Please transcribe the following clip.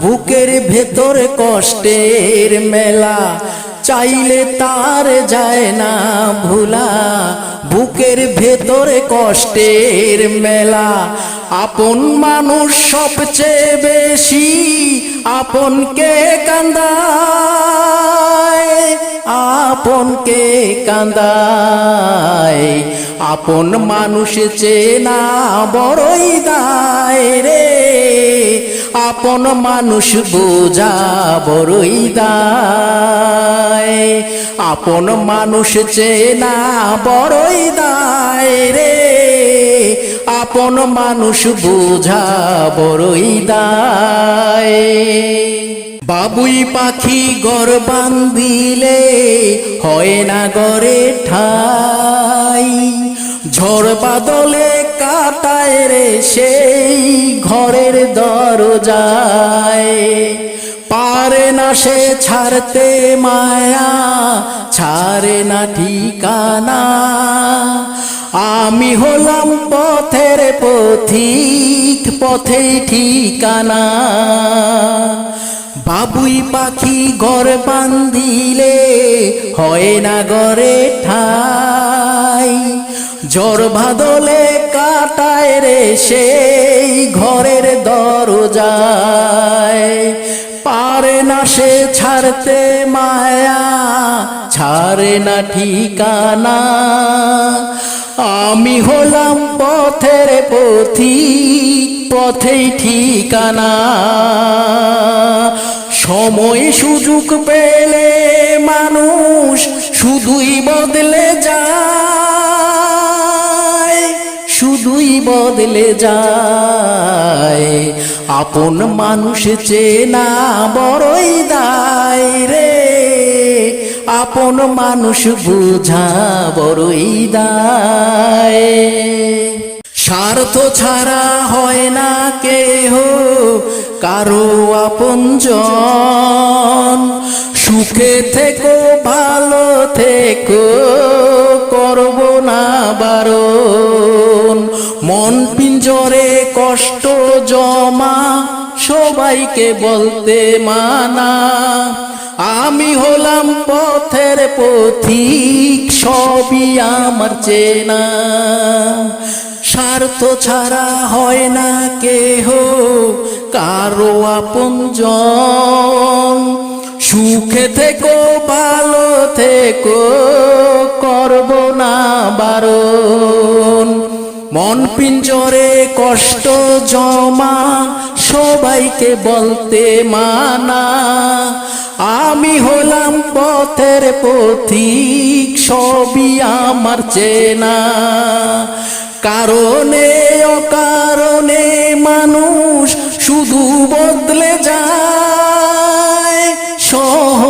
বুকের ভেতর কষ্টের মেলা, চাইলে তার যায় না ভোলা। বুকের ভেতরে কষ্টের মেলা, আপন মানুষ সবচেয়ে বেশি আপনকে কান্দায় আপনকে কান্দায়। আপন মানুষ চেনা বড়ই দায় রে। আপন মানুষ বোঝা বড়ই দায়। আপন মানুষ চেনা বড়ই দায় রে। আপন মানুষ বোঝা বড়ই দায়। বাবুই পাখি গর বান্দিলে হয় না গরে ঠাই। ঝড় বাদলে কাটায় রে ঘরের দরজায় পারে না সে ছাড়তে মায়া, ছাড়ে না ঠিকানা। আমি হলাম পথের পথিক পথে ঠিকানা। বাবুই পাখি ঘর বান্দিলে হয় না গরে ঠাই। জ্বর ভাদলে কাটায় রে সেই ঘরের দরজায়। পারে না সে ছাড়তে মায়া, ছাড়ে না ঠিকানা। আমি হলাম পথের পথিক পথেই ঠিকানা। সময় সুযোগ পেলে মানুষ শুধুই বদলে যায়। শুধুই বদলে যায়। আপন মানুষ চেনা বড়ই দায় রে। আপন মানুষ বুঝা বড়ই দায়। স্বার্থ ছাড়া হয় না কেহ, কারও আপনজন। সুখে থেকো, ভালো থেকো কষ্ট জমা সবাইকে বলতে মানা। আমি হলাম পথের পথিক, সবই আমার চেনা। স্বার্থ ছাড়া হয় না কেহ, কারও আপনজন। সুখে থেকো, ভালো থেকো, করব না বারণ মন পিঞ্জরে কষ্ট জমা, সবাইকে বলতে মানা। আমি হলাম পথের পথিক, সবই আমার চেনা। কারণে, অকারণে মানুষ শুধু বদলে যায়।